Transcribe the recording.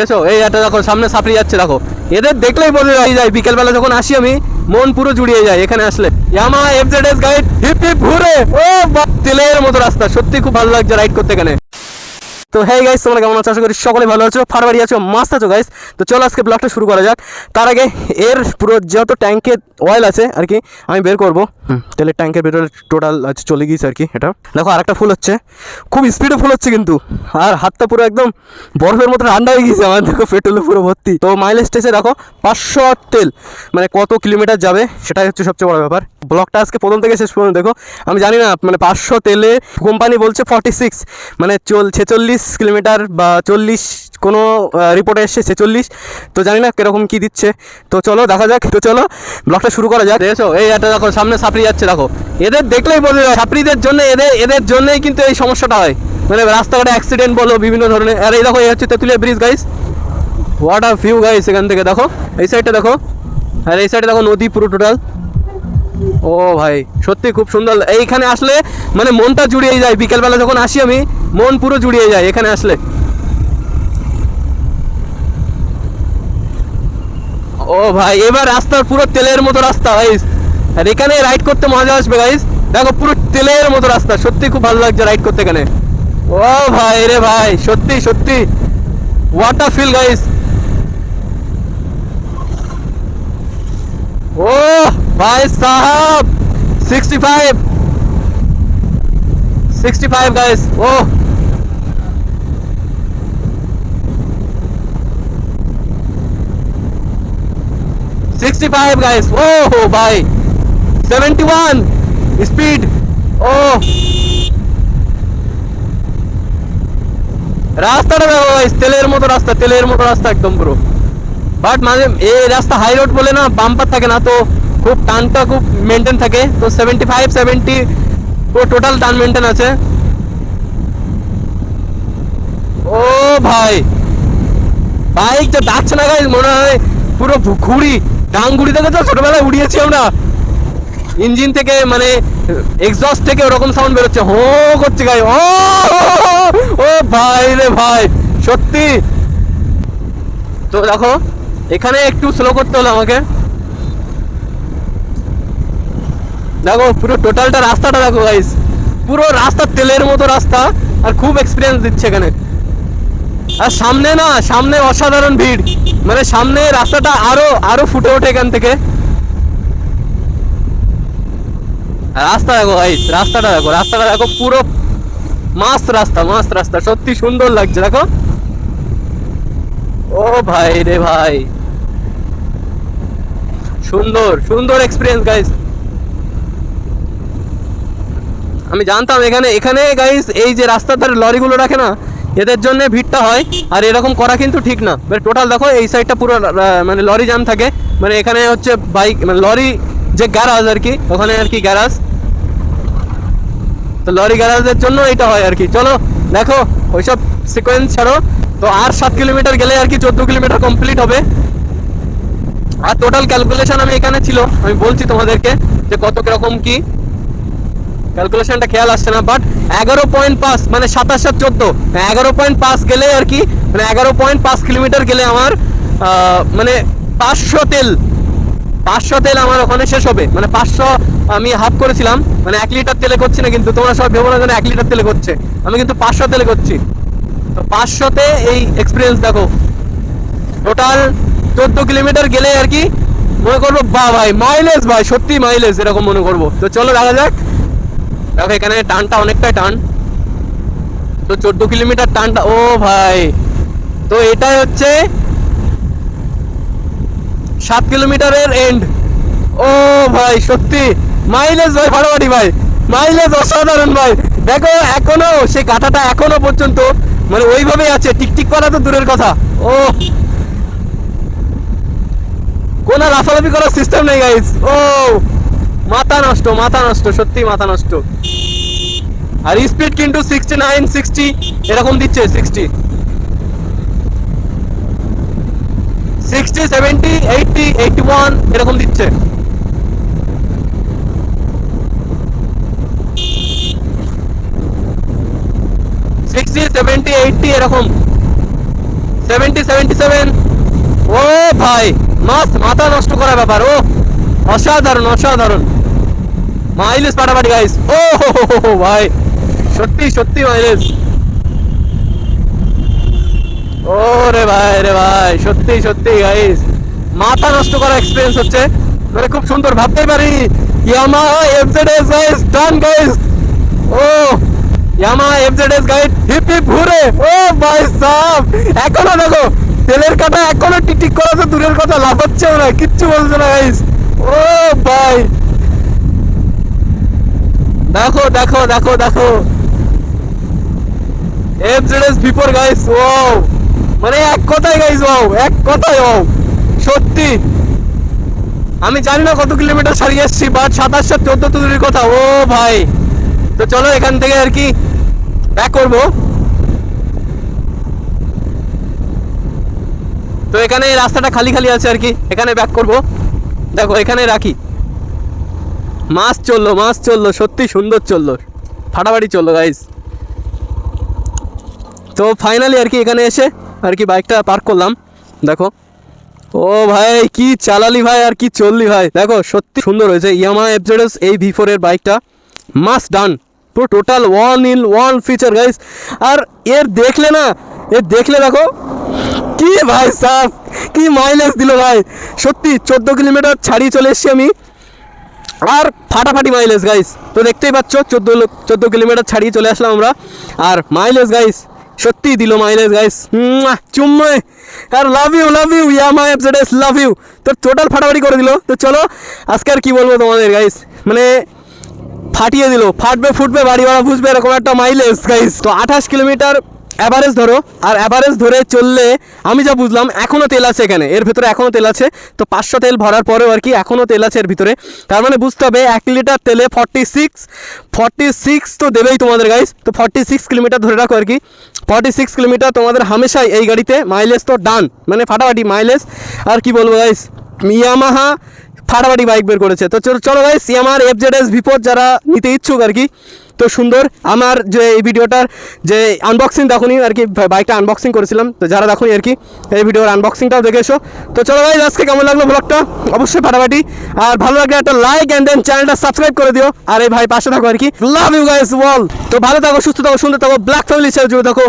দেখো এই একটা দেখো, সামনে সাপড়ি যাচ্ছে, দেখো। এদের দেখলেই বলে রয়ে যায় বিকেলবেলা যখন আসি আমি, মন পুরো জুড়িয়ে যায় এখানে আসলে। Yamaha FZS guide hip hip, ঘুরে! ও তেলের মতো রাস্তা, সত্যি খুব ভালো লাগছে রাইড করতে এখানে। তো হ্যাঁ গাইস তোমরা কেমন আছো? আশা করি সকলে ভালো আছো ফারবারি আছো, মাস্ত আছো গাইস তো চলো আজকে ব্লগটা শুরু করা যাক। তার আগে এর পুরো যত ট্যাঙ্কের অয়েল আছে আর কি, আমি বের করব। তেলের ট্যাঙ্কের ভেতরে টোটাল চলে গিয়েছে আর কি এটা। দেখো, আরেকটা ফুল হচ্ছে। খুব স্পিডে ফুল হচ্ছে কিন্তু। আর হাতটা পুরো একদম বরফের মতো ঠান্ডা হয়ে গিয়েছে আমার। দেখো, পেট্রোলে পুরো ভর্তি। তো মাইলেজ টেসে দেখো, পাঁচশো তেল মানে কত কিলোমিটার যাবে, সেটাই হচ্ছে সবচেয়ে বড় ব্যাপার। ব্লগটা আজকে প্রথম থেকে শেষ পর্যন্ত দেখো। আমি জানি না মানে পাঁচশো তেলে কোম্পানি বলছে ফর্টি সিক্স মানে চল ছেচল্লিশ কিলোমিটার বা চল্লিশ কোনো রিপোর্টে এসছে ছেচল্লিশ তো জানি না কীরকম কি দিচ্ছে। তো চলো দেখা যাক। তো চলো ব্লগটা শুরু করা যাক। দেখো এই একটা দেখো সামনে সাপড়ি যাচ্ছে দেখো। এদের দেখলেই বলে যায়, সাপড়িদের জন্য এদের এদের জন্যই কিন্তু এই সমস্যাটা হয়। মানে রাস্তাঘাটে অ্যাক্সিডেন্ট বলো বিভিন্ন ধরনের। আর এই দেখো এই হচ্ছে তেঁতুলিয়া ব্রিজ গাইস হোয়াট আর ভিউ গাইস এখান থেকে দেখো। এই সাইডটা দেখো। আর এই সাইডে দেখো নদী পুরো টোটাল ও ভাই, সত্যি খুব সুন্দর। এইখানে আসলে মানে মনটা জুড়িয়ে যায়। বিকেলবেলা যখন আসি আমি, মন পুরো জুড়িয়ে যায় এখানে আসলে। ও ভাই, এবার রাস্তার পুরো তেলের মতো রাস্তা গাইস আর এখানে রাইড করতে মজা আসবে গাইস দেখো, পুরো তেলের মতো রাস্তা। সত্যি খুব ভালো লাগছে রাইড করতে এখানে। ও ভাই রে ভাই, সত্যি সত্যি। ওয়াটার ফিল গাইস ও! ভাই সাহাব 65 65 গাইস ও সিক্সটি ফাইভ গাইস ও হো ভাই সেভেন্টি ওয়ান স্পিড ও রাস্তাটা দেখো guys, তেলের মতো রাস্তা তেলের মতো রাস্তা একদম পুরো বাট মানে এই রাস্তা হাই রোড বলে না বাম্পার থাকে না তো খুব টানটা খুব মেনটেন থাকে। তো সেভেন্টি ফাইভ সেভেন্টি পুরো টোটাল টান মেনটেন আছে। ও ভাই বাইক যে ডাকছে না গাইজ মনে হয় পুরো ঘুড়ি ডাংগুড়ি থেকে তো ছোটবেলায় উড়িয়েছি আমরা। ইঞ্জিন থেকে মানে এক্সস্ট থেকে ওরকম সাউন্ড বেরোচ্ছে। হো করছে গাই ও ও ভাই রে ভাই, সত্যি। তো দেখো, এখানে একটু স্লো করতে হলো আমাকে। দেখো, পুরো টোটালটা রাস্তাটা দেখো গাইস পুরো রাস্তা তেলের মতো রাস্তা আর খুব এক্সপিরিয়েন্স দিচ্ছে এখানে। আর সামনে না, সামনে অসাধারণ ভিড়। মানে সামনে রাস্তাটা আরও আরও ফুটে ওঠে এখান থেকে। রাস্তা দেখো গাইস রাস্তাটা দেখো রাস্তাটা দেখো, পুরো মাস্ত রাস্তা মাস্ত রাস্তা, সত্যি সুন্দর লাগছে, দেখো। ও ভাই রে ভাই। সুন্দর সুন্দর এক্সপিরিয়েন্স গাইস আমি জানতাম এখানে এখানে গাইস এই যে রাস্তার ধারে লরিগুলো রাখে না, এদের জন্য ভিড়টা হয়, আর এরকম করা কিন্তু ঠিক না। মানে টোটাল দেখো, এই সাইডটা পুরো মানে লরি জাম থাকে। মানে এখানে হচ্ছে বাইক মানে লরি যে গ্যারাজ আর কি, ওখানে আর কি গ্যারাজ তো লরি গ্যারাজের জন্য এটা হয় আর কি। চলো, দেখো, ওইসব সিকোয়েন্স ছাড়ো। তো আর সাত কিলোমিটার গেলে আর কি চোদ্দ কিলোমিটার কমপ্লিট হবে। আর টোটাল ক্যালকুলেশন আমি এখানে ছিল, আমি বলছি তোমাদেরকে যে কত কীরকম কি ক্যালকুলেশনটা খেয়াল আসছে না বাট এগারো পয়েন্ট পাঁচ মানে সাতাশ সাত চোদ্দ। এগারো পয়েন্ট পাঁচ গেলে আর কি মানে এগারো পয়েন্ট পাঁচ কিলোমিটার গেলে আমার মানে পাঁচশো তেল পাঁচশো তেল আমার ওখানে শেষ হবে। মানে পাঁচশো আমি হাফ করেছিলাম মানে এক লিটার তেলে করছি না কিন্তু তোমরা সব ভেবো না যেন এক লিটার তেলে করছে। আমি কিন্তু পাঁচশো তেলে করছি। তো পাঁচশোতে এই এক্সপিরিয়েন্স দেখো। টোটাল চোদ্দ কিলোমিটার গেলে আর কি, মনে করব বা ভাই মাইলেজ ভাই, সত্যি মাইলেজ এরকম মনে করব। তো চলো দেখা যাক। দেখো, এখানে টানটা অনেকটাই টান। তো চোদ্দ কিলোমিটার টানটা, ও ভাই। তো এটাই হচ্ছে সাত কিলোমিটারের এন্ড ও ভাই, সত্যি। মাইলেজ ভাই ফাটাফাটি ভাই। মাইলেজ অসাধারণ ভাই। দেখো, এখনও, সেই কাঁটাটা এখনও পর্যন্ত মানে ওইভাবেই আছে। টিকটিক করা তো দূরের কথা। ও। কোনো লাফালাফি করার সিস্টেম নেই গাইস ও। মাথা নষ্ট মাথা নষ্ট, সত্যি মাথা নষ্ট। আর স্পিড কিন্তু সিক্সটি নাইন সিক্সটি এরকম দিচ্ছে sixty sixty seventy eighty eighty one এরকম দিচ্ছে। সিক্সটি সেভেন্টি এইটটি এরকম। সেভেন্টি সেভেন্টি সেভেন ও ভাই মাস্ত মাথা নষ্ট করা ব্যাপার, ও। অসাধারণ অসাধারণ। মাইলেজ পাটাপাটি গাইস ও ভাই। সত্যি সত্যি মাইলেজ ও রে ভাই রে ভাই, সত্যি সত্যি গাইস মাথা নষ্ট করা এক্সপিরিয়েন্স হচ্ছে। মানে খুব সুন্দর, ভাবতেই পারি। Yamaha FZS guys done guys ও Yamaha FZS guide hip hip ঘুরে ও, ভাই সাহ এখনও দেখো, তেলের কাটা এখনও টিকটিক করা তো দূরের কথা লাফাচ্ছেও না, কিচ্ছু বলছে না গাইস ও ভাই। দেখো দেখো দেখো দেখো। গাইস মানে এক গাইস এক সত্যি। আমি জানি না কত কিলোমিটার সারিয়ে এসেছি বাট সাতাশশো চোদ্দ তো দূরের কথা, ও ভাই। তো চলো এখান থেকে আর কি ব্যাক করব। তো এখানে রাস্তাটা খালি খালি আছে আর কি, এখানে ব্যাক করব। দেখো, এখানে রাখি। মাছ চলল মাস চলল, সত্যি সুন্দর চলল। ফাটাফাটি চলল গাইস তো ফাইনালি আর কি এখানে এসে আর কি বাইকটা পার্ক করলাম। দেখো। ও ভাই, কি চালালি ভাই, আর কি চললি ভাই। দেখো, সত্যি সুন্দর হয়েছে। ইয়ামা এফজেডএস এই ভি ফোর এর বাইকটা মাস্ট ডান পুরো total one in one feature guys আর এর দেখলে না, এর দেখলে দেখো কি ভাই সাফ? কি মাইলেজ দিল ভাই? সত্যি চোদ্দ কিলোমিটার ছাড়িয়ে চলে এসেছি আমি। আর ফাটাফাটি মাইলেজ গাইস তো দেখতেই পাচ্ছ, চোদ্দ চোদ্দ কিলোমিটার ছাড়িয়ে চলে আসলাম আমরা। আর মাইলেজ গাইস সত্যি দিল মাইলেজ গাইস চুম্ময় আর love you love you Yamaha FZS love you তো টোটাল ফাটাফাটি করে দিল। তো চলো, আজকে আর কী বলব তোমাদের গাইস মানে ফাটিয়ে দিল। ফাটবে, ফুটবে বাড়ি ভাড়া বুঝবে, এরকম একটা মাইলেজ গাইস তো আঠাশ কিলোমিটার অ্যাভারেজ ধরো, আর অ্যাভারেজ ধরে চললে আমি যা বুঝলাম এখনও তেল আছে এখানে। এর ভিতরে এখনও তেল আছে। তো পাঁচশো তেল ভরার পরেও আর কি এখনও তেল আছে এর ভিতরে। তার মানে বুঝতে হবে, এক লিটার তেলে ফর্টি সিক্স ফর্টি সিক্স তো দেবেই তোমাদের গাইস তো ফর্টি সিক্স কিলোমিটার ধরে রাখো আর কি। ফর্টি সিক্স কিলোমিটার তোমাদের হামেশাই এই গাড়িতে মাইলেজ তো ডান মানে ফাটাফাটি মাইলেজ আর কি বলব গাইস ইয়ামাহা ফাটাফাটি বাইক বের করেছে। তো চলো চলো ভাই সিএমআর এফ জেড এস ভিপোর যারা নিতে ইচ্ছুক আর কি তো সুন্দর। আমার যে এই ভিডিওটার যে আনবক্সিং দেখুনি আর কি বাইকটা আনবক্সিং করেছিলাম। তো যারা দেখুনি আর কি, এই ভিডিওর আনবক্সিংটাও দেখে এসো। তো চলো ভাই আজকে কেমন লাগল ব্লগটা অবশ্যই ফাটাফাটি। আর ভালো লাগলে একটা লাইক অ্যান্ড দেন চ্যানেলটা সাবস্ক্রাইব করে দিও। আর এই ভাই, পাশে থাকো আর কি। লাভ ইউ গাইস ওয়াল তো ভালো থাকো, সুস্থ থাকো, সুন্দর থাকো ব্ল্যাক ফ্যামিলি হিসেবে জুড়ে থাকো।